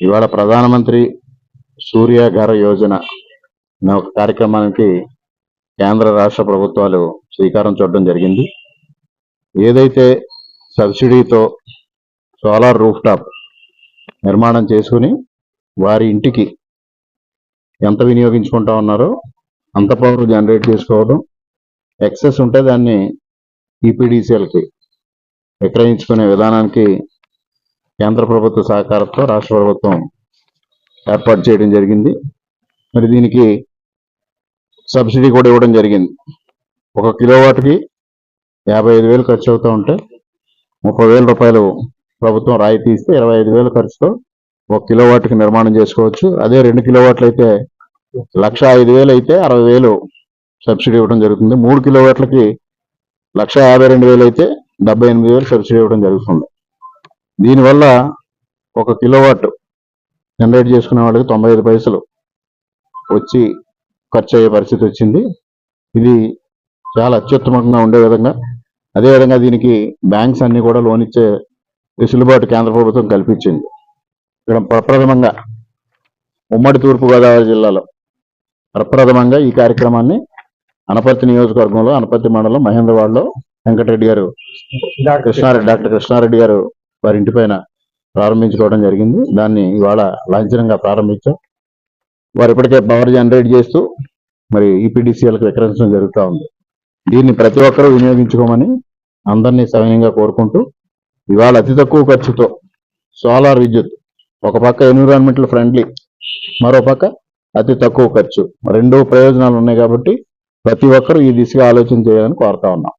ఇవాళ ప్రధానమంత్రి సూర్యాగార యోజన అనే ఒక కార్యక్రమానికి కేంద్ర రాష్ట్ర ప్రభుత్వాలు శ్రీకారం చూడడం జరిగింది. ఏదైతే సబ్సిడీతో సోలార్ రూఫ్ టాప్ నిర్మాణం చేసుకుని వారి ఇంటికి ఎంత వినియోగించుకుంటా ఉన్నారో అంత పవర్ జనరేట్ చేసుకోవడం ఎక్సెస్ ఉంటే దాన్ని ఈపీడీసీఎల్కి విక్రయించుకునే విధానానికి కేంద్ర ప్రభుత్వ సహకారంతో రాష్ట్ర ప్రభుత్వం ఏర్పాటు చేయడం జరిగింది. మరి దీనికి సబ్సిడీ కూడా ఇవ్వడం జరిగింది. ఒక కిలోవాట్కి యాభై ఐదు వేలు ఖర్చు అవుతూ ఉంటే ముప్పై వేల రూపాయలు ప్రభుత్వం రాయితీ ఇస్తే ఇరవై ఐదు వేల ఖర్చుతో ఒక కిలోవాట్కి నిర్మాణం చేసుకోవచ్చు. అదే రెండు కిలోవాట్లు అయితే లక్ష ఐదు వేలు అయితే అరవై వేలు సబ్సిడీ ఇవ్వడం జరుగుతుంది. మూడు కిలోవాట్లకి లక్ష యాభై రెండు వేలు అయితే డెబ్బై ఎనిమిది వేలు సబ్సిడీ ఇవ్వడం జరుగుతుంది. దీనివల్ల ఒక కిలోవాట్ జనరేట్ చేసుకునే వాళ్ళకి తొంభై ఐదు పైసలు వచ్చి ఖర్చు అయ్యే పరిస్థితి వచ్చింది. ఇది చాలా అత్యుత్తమంగా ఉండే విధంగా అదేవిధంగా దీనికి బ్యాంక్స్ అన్ని కూడా లోన్ ఇచ్చే వెసులుబాటు కేంద్ర ప్రభుత్వం కల్పించింది. ఇక్కడ ప్రప్రథమంగా ఉమ్మడి తూర్పుగోదావరి జిల్లాలో ప్రప్రథమంగా ఈ కార్యక్రమాన్ని అనపర్తి నియోజకవర్గంలో అనపర్తి మండలం మహేంద్రవాడలో వెంకటరెడ్డి గారు కృష్ణారెడ్డి డాక్టర్ కృష్ణారెడ్డి గారు వారి ఇంటి పైన ప్రారంభించుకోవడం జరిగింది. దాన్ని ఇవాళ లాంఛనంగా ప్రారంభించాం. వారు ఇప్పటికే పవర్ జనరేట్ చేస్తూ మరి ఈపీడీసీఎల్కి విక్రయించడం జరుగుతూ ఉంది. దీన్ని ప్రతి ఒక్కరూ వినియోగించుకోమని అందరినీ సవినయంగా కోరుకుంటూ ఇవాళ అతి తక్కువ ఖర్చుతో సోలార్ విద్యుత్ ఒక పక్క ఎన్విరాన్మెంటల్ ఫ్రెండ్లీ మరో పక్క అతి తక్కువ ఖర్చు. రెండు ప్రయోజనాలు ఉన్నాయి కాబట్టి ప్రతి ఒక్కరూ ఈ దిశగా ఆలోచన చేయాలని కోరుతా ఉన్నాం.